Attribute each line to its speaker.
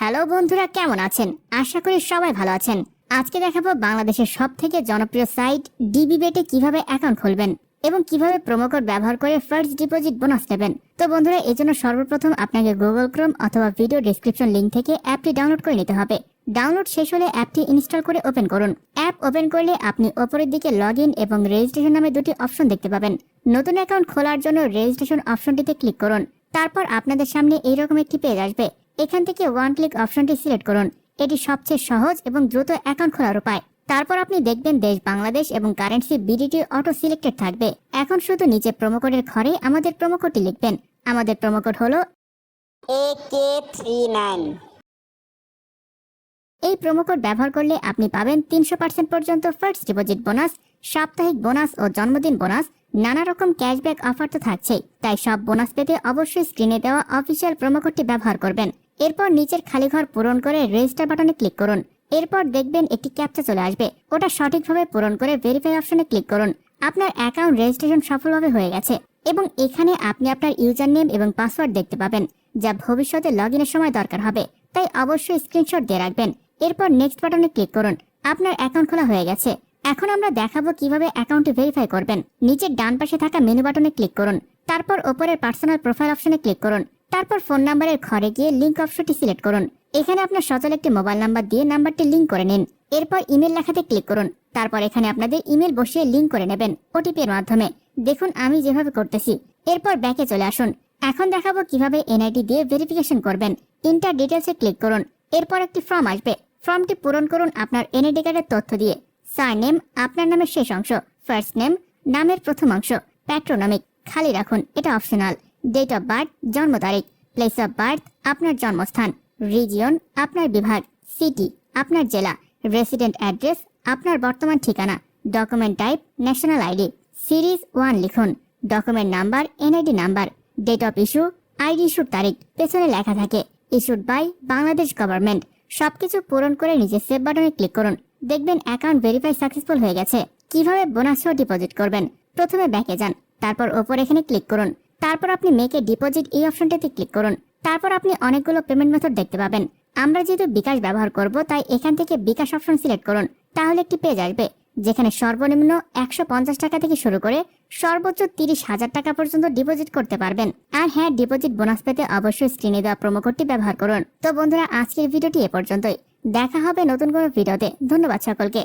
Speaker 1: Hello বন্ধুরা, কেমন আছেন? আশা করি সবাই ভালো আছেন। আজকে দেখাবো বাংলাদেশের সব থেকে জনপ্রিয় সাইট ডিবি বেটে কীভাবে অ্যাকাউন্ট খুলবেন এবং কীভাবে প্রোমো কোড ব্যবহার করে ফার্স্ট ডিপোজিট বোনাস নেবেন। তো বন্ধুরা, এই জন্য সর্বপ্রথম আপনাকে গুগল ক্রোম অথবা ভিডিও ডিসক্রিপশন লিঙ্ক থেকে অ্যাপটি ডাউনলোড করে নিতে হবে। ডাউনলোড শেষ হলে অ্যাপটি ইনস্টল করে ওপেন করুন। অ্যাপ ওপেন করলে আপনি ওপরের দিকে লগ ইন এবং রেজিস্ট্রেশন নামে দুটি অপশন দেখতে পাবেন। নতুন অ্যাকাউন্ট খোলার জন্য রেজিস্ট্রেশন অপশনটিতে ক্লিক করুন। তারপর আপনাদের সামনে এইরকম একটি পেজ আসবে। এখান থেকে ওয়ান ক্লিক অপশনটি সিলেক্ট করুন। এটি সবচেয়ে সহজ এবং দ্রুত অ্যাকাউন্ট খোলার উপায়। তারপর আপনি দেখবেন দেশ বাংলাদেশ এবং কারেন্সি বিডিটি অটো সিলেক্টেড থাকবে। এখন শুধু নিচে প্রোমো কোডের ঘরে আমাদের প্রোমো কোডটি লিখবেন। আমাদের প্রোমো কোড হলো এই প্রোমো কোড ব্যবহার করলে আপনি পাবেন তিনশো পার্সেন্ট পর্যন্ত ফার্স্ট ডিপোজিট বোনাস সাপ্তাহিক বোনাস ও জন্মদিন বোনাস নানা রকম ক্যাশব্যাক অফার তো থাকছেই। তাই সব বোনাস পেতে অবশ্যই স্ক্রিনে দেওয়া অফিসিয়াল প্রোমো কোডটি ব্যবহার করবেন। এরপর নিচের খালি ঘর পূরণ করে রেজিস্টার বাটনে ক্লিক করুন। এরপর দেখবেন একটি ক্যাপচা চলে আসবে। ওটা সঠিকভাবে পূরণ করে ভেরিফাই অপশনে ক্লিক করুন। আপনার অ্যাকাউন্ট রেজিস্ট্রেশন সফলভাবে হয়ে গেছে এবং এখানে আপনি আপনার ইউজার নেম এবং পাসওয়ার্ড দেখতে পাবেন, যা ভবিষ্যতে লগ সময় দরকার হবে। তাই অবশ্যই স্ক্রিনশট দিয়ে রাখবেন। এরপর নেক্সট বাটনে ক্লিক করুন। আপনার অ্যাকাউন্ট খোলা হয়ে গেছে। এখন আমরা দেখাবো কীভাবে অ্যাকাউন্টটি ভেরিফাই করবেন। নিচের ডান পাশে থাকা মেনু বাটনে ক্লিক করুন। তারপর ওপরের পার্সোনাল প্রোফাইল অপশনে ক্লিক করুন। তারপর ফোন নাম্বারের ঘরে গিয়ে লিঙ্ক অপশনটি সিলেক্ট করুন। এখানে আপনার সচল একটি মোবাইল নাম্বার দিয়ে নাম্বারটি লিংক করে নিন। এরপর ইমেল লেখাতে ক্লিক করুন। তারপর এখানে আপনাদের ইমেল বসিয়ে লিঙ্ক করে নেবেন ওটিপি এর মাধ্যমে। দেখুন, আমি যেভাবে করতেছি। এরপর ব্যাকে চলে আসুন। এখন দেখাবো কীভাবে এনআইডি দিয়ে ভেরিফিকেশন করবেন। ইন্টার ডিটেলসে ক্লিক করুন। এরপর একটি ফর্ম আসবে। ফর্মটি পূরণ করুন আপনার এনআইডি কার্ডের তথ্য দিয়ে। সার নেম আপনার নামের শেষ অংশ। ফার্স্ট নেম নামের প্রথম অংশ। প্যাট্রোনমিক খালি রাখুন। এটা অপশনাল ডেট অফ বার্থ জন্ম তারিখ প্লেস অফ বার্থ আপনার জন্মস্থান রিজিয়ন আপনার বিভাগ সিটি আপনার জেলা রেসিডেন্ট অ্যাড্রেস আপনার বর্তমান ঠিকানা document type national ID series one লিখুন document number NID number date of issue ID ইস্যুর তারিখ, পেছনে লেখা থাকে ইস্যুড বাই বাংলাদেশ গভর্নমেন্ট সবকিছু পূরণ করে নিচে সেভ বাটনে ক্লিক করুন, দেখবেন অ্যাকাউন্ট ভেরিফাই সাকসেসফুল হয়ে গেছে, কীভাবে বোনাস ডিপোজিট করবেন, প্রথমে ব্যাকে যান, তারপর ওপর এখানে ক্লিক করুন তারপর আপনি মেকে ডিপোজিট এই অপশনটিতে ক্লিক করুন। তারপর আপনি অনেকগুলো পেমেন্ট মেথড দেখতে পাবেন। আমরা যেহেতু বিকাশ ব্যবহার করব, তাই এখান থেকে বিকাশ অপশন সিলেক্ট করুন। তাহলে একটি পেজ আসবে, যেখানে সর্বনিম্ন একশো পঞ্চাশ টাকা থেকে শুরু করে সর্বোচ্চ তিরিশ হাজার টাকা পর্যন্ত ডিপোজিট করতে পারবেন। আর হ্যাঁ ডিপোজিট বোনাস পেতে অবশ্যই স্ক্রিনে দেওয়া প্রোমো কোডটি ব্যবহার করুন। তো বন্ধুরা, আজকের ভিডিওটি এ পর্যন্তই। দেখা হবে নতুন কোনো ভিডিওতে ধন্যবাদ সকলকে।